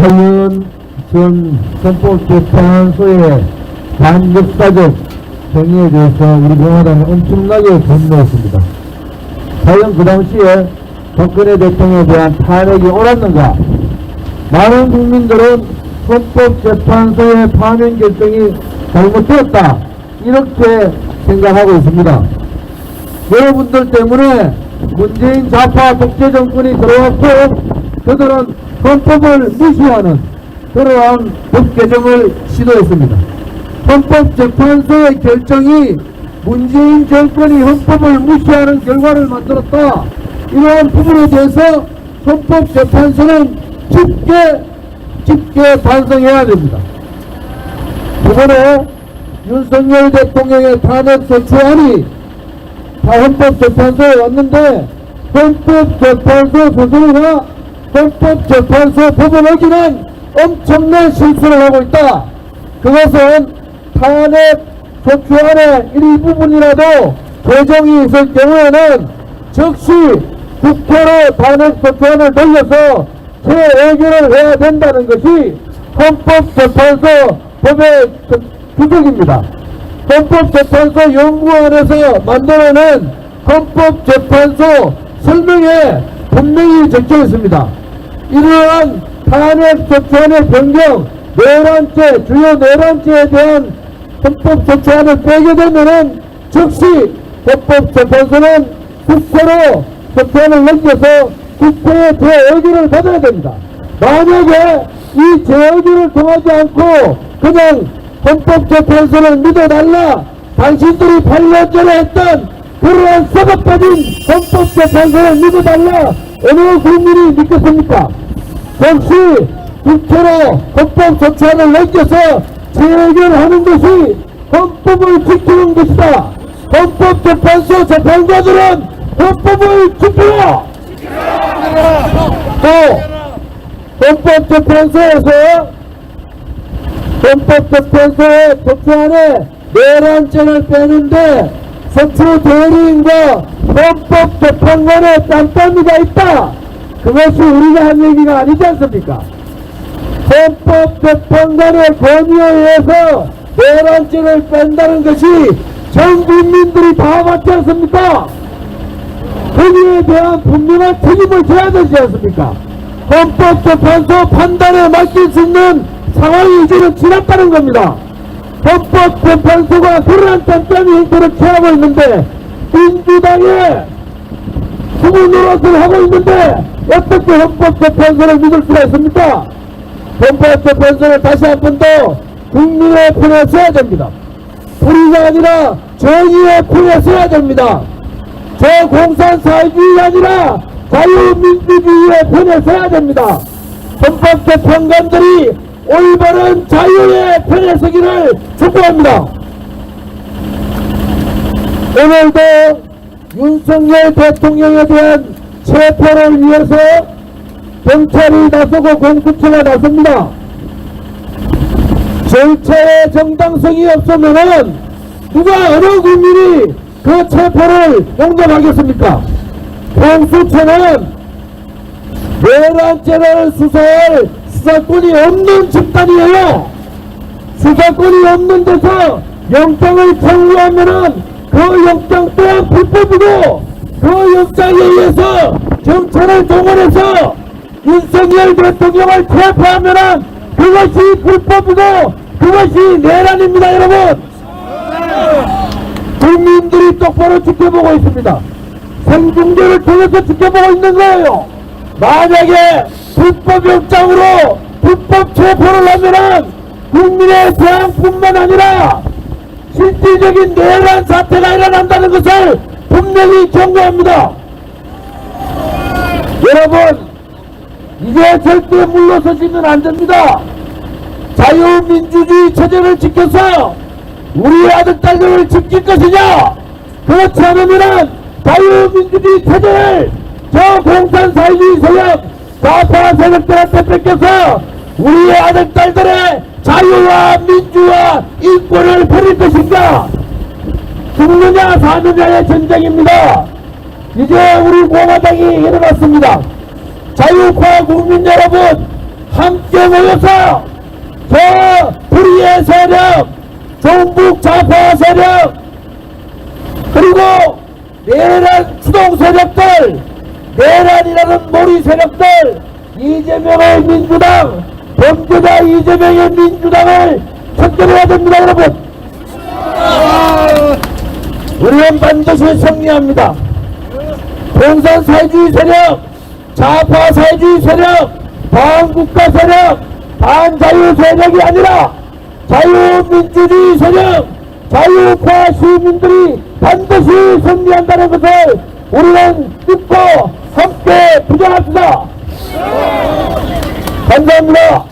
김태현 전 헌법재판소의 반역사적 행위에 대해서 우리 공화당은 엄청나게 분노했습니다. 과연 그 당시에 박근혜 대통령에 대한 탄핵이 옳았는가? 많은 국민들은 헌법재판소의 파면 결정이 잘못되었다. 이렇게 생각하고 있습니다. 여러분들 때문에 문재인 좌파 독재 정권이 들어왔고 그들은 헌법을 무시하는 그러한 법 개정을 시도했습니다. 헌법재판소의 결정이 문재인 정권이 헌법을 무시하는 결과를 만들었다. 이러한 부분에 대해서 헌법재판소는 깊게 깊게 반성해야 됩니다. 이번에 윤석열 대통령의 탄핵 소추안이 다 헌법재판소에 왔는데 헌법재판소 스스로가 헌법재판소 법을 어기는 엄청난 실수를 하고 있다. 그것은 탄핵 소추안의 일부분이라도 개정이 있을 경우에는 즉시 국회로 탄핵 소추안을 돌려서 재의결을 해야 된다는 것이 헌법재판소 법의 규정입니다. 헌법재판소 연구원에서 만들어낸 헌법재판소 설명에 분명히 적혀 있습니다. 이러한 탄핵 조치안의 변경, 내란죄, 주요 내란죄에 대한 헌법조치안을 빼게 되면은 즉시 헌법재판소는 국회로 조치안을 넘겨서 국회의 재의결을 받아야 됩니다. 만약에 이 재의결을 통하지 않고 그냥 헌법재판소를 믿어달라 당신들이 8년 전에 했던 그러한 썩어빠진 헌법재판소를 믿어달라 어느 국민이 믿겠습니까? 역시 국회로 헌법 조치안을 넘겨서 재결하는 것이 헌법을 지키는 것이다. 헌법재판소 재판관들은 헌법을 지키라! 또 헌법재판소에서 헌법재판소의 조치안에 내란죄를 빼는데 서초 대리인과 헌법재판관의 딴딴이가 있다. 그것이 우리가 한 얘기가 아니지 않습니까? 헌법재판관의 권위에 의해서 내란죄를 뺀다는 것이 전 국민들이 다 맞지 않습니까? 거기에 대한 분명한 책임을 져야 되지 않습니까? 헌법재판소 판단에 맡길 수 있는 상황이 이제는 지났다는 겁니다. 헌법재판소가 그러한 딴딴이 행태를 취하고 있는데 민주당에 수문 노릇을 하고 있는데 어떻게 헌법재판소를 믿을 수가 있습니까? 헌법재판소를 다시 한 번 더 국민의 편에 서야 됩니다. 우리가 아니라 정의의 편에 서야 됩니다. 저 공산 사회주의가 아니라 자유민주주의의 편에 서야 됩니다. 헌법재판관들이 올바른 자유의 편에 서기를 촉구합니다. 오늘도 윤석열 대통령에 대한 체포를 위해서 경찰이 나서고 공수처가 나섭니다. 절차의 정당성이 없으면은 누가 어느 국민이 그 체포를 용납하겠습니까? 공수처는 내란죄를 수사할 수사권이 없는 집단이에요. 수사권이 없는 데서 영장을 청구하면은 그 영장 또한 불법이고 그 영장에 의해서 경찰을 동원해서 윤석열 대통령을 체포하면은 그것이 불법이고 그것이 내란입니다 여러분. 국민들이 똑바로 지켜보고 있습니다. 생중계를 통해서 지켜보고 있는 거예요. 만약에 불법 영장으로 불법 체포를 하면은 국민의 대항뿐만 아니라 실질적인 내란 사태가 일어난다는 것을 분명히 경고합니다. 여러분, 이제 절대 물러서시면 안 됩니다. 자유민주주의 체제를 지켜서 우리 아들, 딸들을 지킬 것이냐? 그렇지 않으면 자유민주주의 체제를 저 공산사회주의 세력, 좌파 세력들한테 뺏겨서 우리의 아들, 딸들의 자유와 민주와 인권을 버릴 것인가? 죽느냐 사느냐의 전쟁입니다. 이제 우리 공화당이 일어났습니다. 자유파 국민 여러분, 함께 모여서 저 불의의 세력, 종북 좌파 세력, 그리고 내란 추동 세력들, 내란이라는 몰이 세력들, 이재명의 민주당, 범죄자 이재명의 민주당을 척결해야 됩니다, 여러분. 우리는 반드시 승리합니다. 공산 사회주의 세력, 좌파 사회주의 세력, 반국가 세력, 반자유 세력이 아니라 자유민주주의 세력, 자유파 시민들이 반드시 승리한다는 것을 우리는 믿고 함께 부정합시다. 감사합니다.